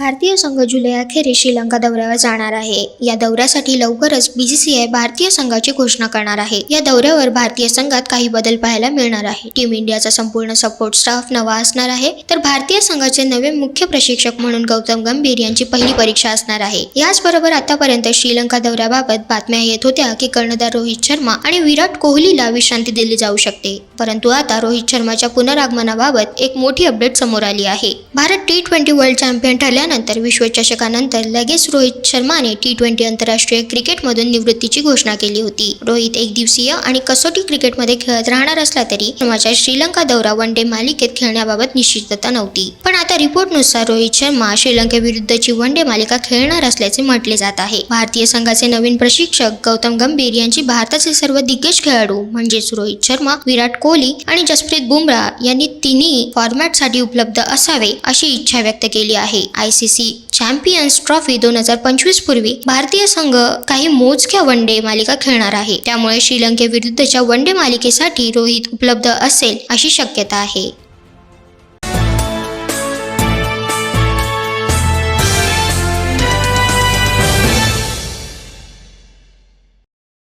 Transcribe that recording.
भारतीय संघ जुलै अखेरीस श्रीलंका दौऱ्यावर जाणार आहे. या दौऱ्यासाठी लवकरच बीसीसीआय भारतीय संघाची घोषणा करणार आहे. या दौऱ्यावर भारतीय संघात काही बदल पाहायला मिळणार आहे. टीम इंडियाचा संपूर्ण सपोर्ट स्टाफ नवा असणार आहे. तर भारतीय संघाचे नवे मुख्य प्रशिक्षक म्हणून गौतम गंभीर यांची पहिली परीक्षा असणार आहे. याचबरोबर आतापर्यंत श्रीलंका दौऱ्याबाबत बातम्या येत होत्या की कर्णधार रोहित शर्मा आणि विराट कोहलीला विश्रांती दिली जाऊ शकते. परंतु आता रोहित शर्माच्या पुनरागमनाबाबत एक मोठी अपडेट समोर आली आहे. Bharat T twenty world champion ठरल्यानंतर विश्वचषकानंतर लगेच रोहित शर्माने टी ट्वेंटी आंतरराष्ट्रीय क्रिकेटमधून निवृत्तीची घोषणा केली होती. रोहित एक दिवसीय आणि कसोटी क्रिकेटमध्ये खेळत राहणार असला तरी शर्माच्या श्रीलंका दौरा वन डे मालिकेत खेळण्याबाबत निश्चितता नव्हती. पण आता रिपोर्टनुसार रोहित शर्मा श्रीलंकेविरुद्धची वन डे मालिका खेळणार असल्याचे म्हटले जात आहे. भारतीय संघाचे नवीन प्रशिक्षक गौतम गंभीर यांची भारताचे सर्व दिग्गज खेळाडू म्हणजेच रोहित शर्मा विराट कोहली आणि जसप्रीत बुमराह यांनी तिन्ही फॉर्मॅटसाठी उपलब्ध असावे अशी इच्छा व्यक्त केली आहे. I C C Champions Trophy दोन हजार पंचवीस पूर्वी भारतीय संघ काही मोजक्या वन डे मालिका खेळणार आहे. त्यामुळे श्रीलंकेविरुद्धच्या वन डे मालिकेसाठी रोहित उपलब्ध असेल अशी शक्यता आहे.